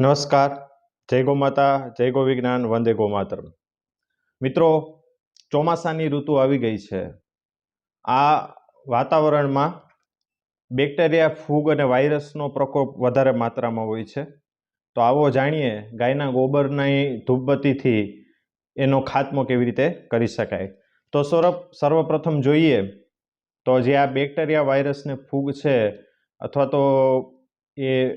નમસ્કાર. જય ગો માતા, જય ગો વિજ્ઞાન, વંદે ગો માતર મિત્રો, ચોમાસાની ઋતુ આવી ગઈ છે. આ વાતાવરણમાં બેક્ટેરિયા, ફૂગ અને વાયરસનો પ્રકોપ વધારે માત્રામાં હોય છે. તો આવો જાણીએ ગાયના ગોબરની ધૂપબત્તીથી એનો ખાત્મો કેવી રીતે કરી શકાય. તો સૌરભ, સર્વપ્રથમ જોઈએ તો જે આ બેક્ટેરિયા વાયરસને ફૂગ છે અથવા તો એ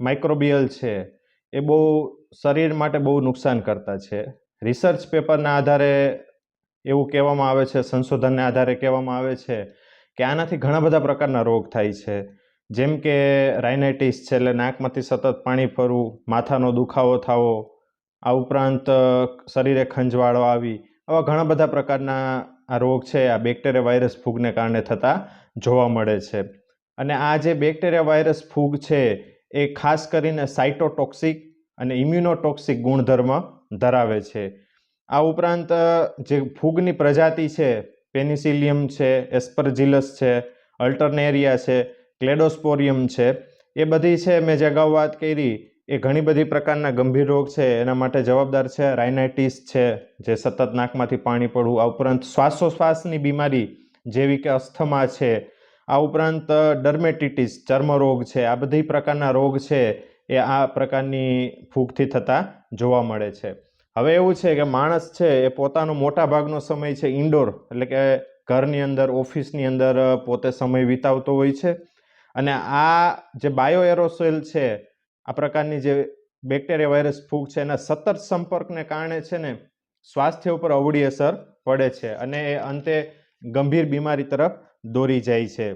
માઇક્રોબિયલ છે, એ બહુ શરીર માટે બહુ નુકસાન કરતા છે. રિસર્ચ પેપરના આધારે એવું કહેવામાં આવે છે, સંશોધનને આધારે કહેવામાં આવે છે કે આનાથી ઘણા બધા પ્રકારના રોગ થાય છે. જેમ કે રાઇનાઇટિસ છે, એટલે નાકમાંથી સતત પાણી ફરવું, માથાનો દુખાવો થવો, આ ઉપરાંત શરીરે ખંજવાળો આવી, આવા ઘણા બધા પ્રકારના આ રોગ છે, આ બેક્ટેરિયા વાયરસ ફૂગને કારણે થતા જોવા મળે છે. અને આ જે બેક્ટેરિયા વાયરસ ફૂગ છે એ ખાસ કરીને સાઇટોટોક્સિક અને ઇમ્યુનોટોક્સિક ગુણધર્મ ધરાવે છે. આ ઉપરાંત જે ફૂગની પ્રજાતિ છે, પેનિસિલિયમ છે, એસ્પરજિલસ છે, અલ્ટરનેરિયા છે, ક્લેડોસ્પોરિયમ છે, એ બધી છે મેં જે અગાઉ વાત કરી, એ ઘણી બધી પ્રકારના ગંભીર રોગ છે, એના માટે જવાબદાર છે રાઇનાઇટિસ છે, જે સતત નાકમાંથી પાણી પડવું, આ ઉપરાંત શ્વાસોશ્વાસની બીમારી જેવી કે અસ્થમા છે આ ઉપરાંત ડર્મેટિટીસ ચર્મરોગ છે, આ બધી પ્રકારના રોગ છે, એ આ પ્રકારની ફૂગથી થતા જોવા મળે છે. હવે એવું છે કે માણસ છે, એ પોતાનો મોટા ભાગનો સમય છે ઇન્ડોર એટલે કે ઘરની અંદર, ઓફિસની અંદર પોતે સમય વિતાવતો હોય છે. અને આ જે બાયો એરોસોલ છે, આ પ્રકારની જે બેક્ટેરિયા વાયરસ ફૂગ છે, એના સતત સંપર્કને કારણે છે ને, સ્વાસ્થ્ય ઉપર અવળી અસર પડે છે. અને એ અંતે ગંભીર બીમારી તરફ દોરી જાય છે.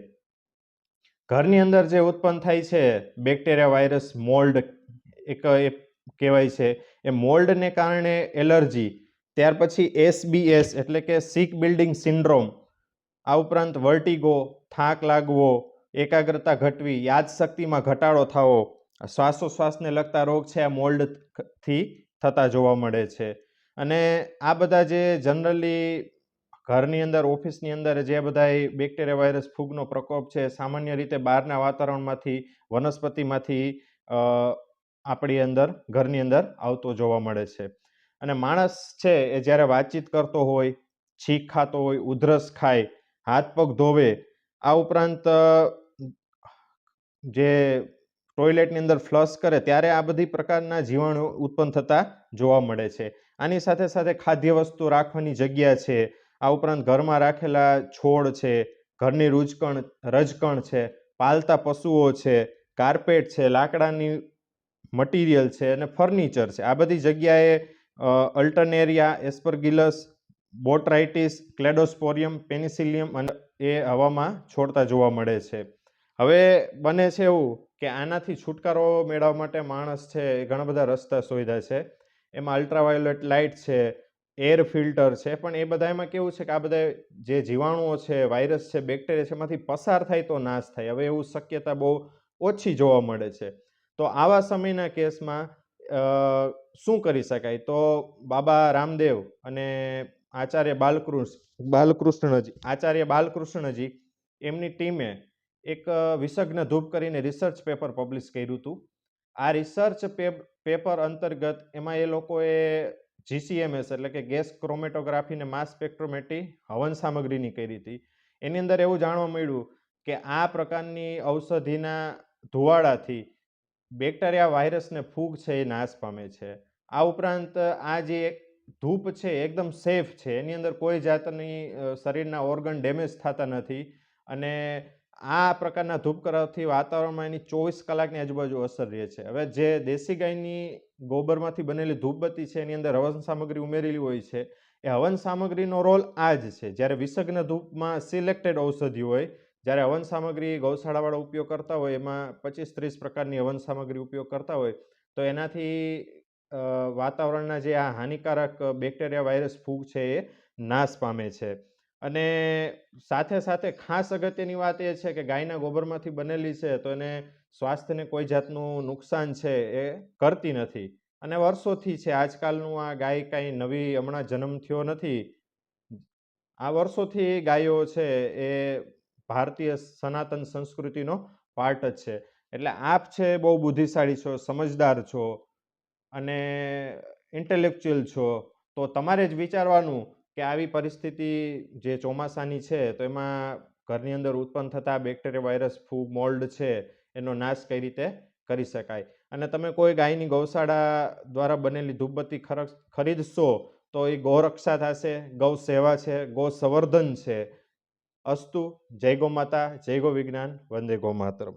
ઘરની અંદર જે ઉત્પન્ન થાય છે, બેક્ટેરિયા વાયરસ મોલ્ડ એક કહેવાય છે. એ મોલ્ડને કારણે એલર્જી, ત્યાર પછી એસબીએસ એટલે કે સિક બિલ્ડિંગ સિન્ડ્રોમ, આ ઉપરાંત વર્ટિગો, થાક લાગવો, એકાગ્રતા ઘટવી, યાદશક્તિમાં ઘટાડો થવો, શ્વાસોશ્વાસને લગતા રોગ છે, આ મોલ્ડથી થતા જોવા મળે છે. અને આ બધા જે જનરલી ઘરની અંદર, ઓફિસની અંદર જે બધા બેક્ટેરિયા વાયરસ ફૂગનો પ્રકોપ છે, સામાન્ય રીતે બહારના વાતાવરણમાંથી, વનસ્પતિમાંથી આપણી અંદર, ઘરની અંદર આવતો જોવા મળે છે. અને માણસ છે એ જ્યારે વાતચીત કરતો હોય, છીંક ખાતો હોય, ઉધરસ ખાય, હાથ પગ ધોવે, આ ઉપરાંત જે ટોયલેટની અંદર ફ્લશ કરે, ત્યારે આ બધી પ્રકારના જીવાણુ ઉત્પન્ન થતા જોવા મળે છે. આની સાથે સાથે ખાદ્ય વસ્તુ રાખવાની જગ્યા છે આ ઉપરાંત ઘરમાં રાખેલા છોડ છે, ઘરની રૂજકણ, રજકણ છે, પાલતા પશુઓ છે, કાર્પેટ છે, લાકડાની મટીરિયલ છે અને ફર્નિચર છે. આ બધી જગ્યાએ અલ્ટરનેરિયા એસ્પરગિલસ, બોટરાઇટિસ, ક્લેડોસ્પોરિયમ, પેનિસિલિયમ અને એ હવામાં છોડતા જોવા મળે છે. હવે બને છે એવું કે આનાથી છુટકારો મેળવવા માટે માણસ છે એ ઘણા બધા રસ્તા શોધ્યા છે. એમાં અલ્ટ્રાવાયોલેટ લાઇટ છે એર ફિલ્ટર છે, પણ એ બધામાં કેવું છે કે આ બધા જે જીવાણુઓ છે, વાયરસ છે, બેક્ટેરિયા છે, એમાંથી પસાર થાય તો નાશ થાય. હવે એવું શક્યતા બહુ ઓછી જોવા મળે છે. તો આવા સમયના કેસમાં શું કરી શકાય? તો બાબા રામદેવ અને આચાર્ય બાલકૃષ્ણ બાલકૃષ્ણજી આચાર્ય બાલકૃષ્ણજી એમની ટીમે એક વિસગ્ન ધૂપ કરીને રિસર્ચ પેપર પબ્લિશ કર્યું હતું. આ રિસર્ચ પેપર અંતર્ગત એમાં એ લોકોએ જીસીએમએસ એટલે કે ગેસ ક્રોમેટોગ્રાફી ને માસ સ્પેક્ટ્રોમેટ્રી હવન સામગ્રીની કરી હતી. એની અંદર એવું જાણવા મળ્યું કે આ પ્રકારની ઔષધિના ધુવાડાથી બેક્ટેરિયા વાયરસને ફૂગ છે એ નાશ પામે છે. આ ઉપરાંત આ જે ધૂપ છે એકદમ સેફ છે. એની અંદર કોઈ જાતની શરીરના ઓર્ગન ડેમેજ થતા નથી અને આ પ્રકારના ધૂપ કરવાથી વાતાવરણમાં એની ચોવીસ કલાકની આજુબાજુ અસર રહે છે. હવે જે દેશી ગાયની ગોબરમાંથી બનેલી ધૂપબત્તી છે, એની અંદર હવન સામગ્રી ઉમેરેલી હોય છે, એ હવન સામગ્રીનો રોલ આ જ છે. જ્યારે વિસગ્ન ધૂપમાં સિલેક્ટેડ ઔષધિ હોય, જ્યારે હવન સામગ્રી ગૌશાળાવાળા ઉપયોગ કરતા હોય, એમાં પચીસ ત્રીસ પ્રકારની હવન સામગ્રી ઉપયોગ કરતા હોય, તો એનાથી વાતાવરણના જે આ હાનિકારક બેક્ટેરિયા વાયરસ ફૂગ છે, એ નાશ પામે છે. અને સાથે સાથે ખાસ અગત્યની વાત એ છે કે ગાયના ગોબરમાંથી બનેલી છે, તો એને સ્વાસ્થ્યને કોઈ જાતનું નુકસાન છે એ કરતી નથી. અને વર્ષોથી છે, આજકાલનું આ ગાય કાંઈ નવી હમણાં જન્મ થયો નથી. આ વર્ષોથી ગાયો છે એ ભારતીય સનાતન સંસ્કૃતિનો પાર્ટ જ છે. એટલે આપ છે, બહુ બુદ્ધિશાળી છો, સમજદાર છો અને ઇન્ટેલેક્ચ્યુઅલ છો, તો તમારે જ વિચારવાનું કે આવી પરિસ્થિતિ જે ચોમાસાની છે, તો એમાં ઘરની અંદર ઉત્પન્ન થતા બેક્ટેરિયા વાયરસ ફૂગ મોલ્ડ છે, એનો નાશ કઈ રીતે કરી શકાય? અને તમે કોઈ ગાયની ગૌશાળા દ્વારા બનેલી ધૂપબત્તી ખરીદશો, તો એ ગૌરક્ષા થશે, ગૌ સેવા છે, ગૌ સંવર્ધન છે. અસ્તુ, જય ગો માતા, જય ગો વિજ્ઞાન, વંદે ગો માતરમ.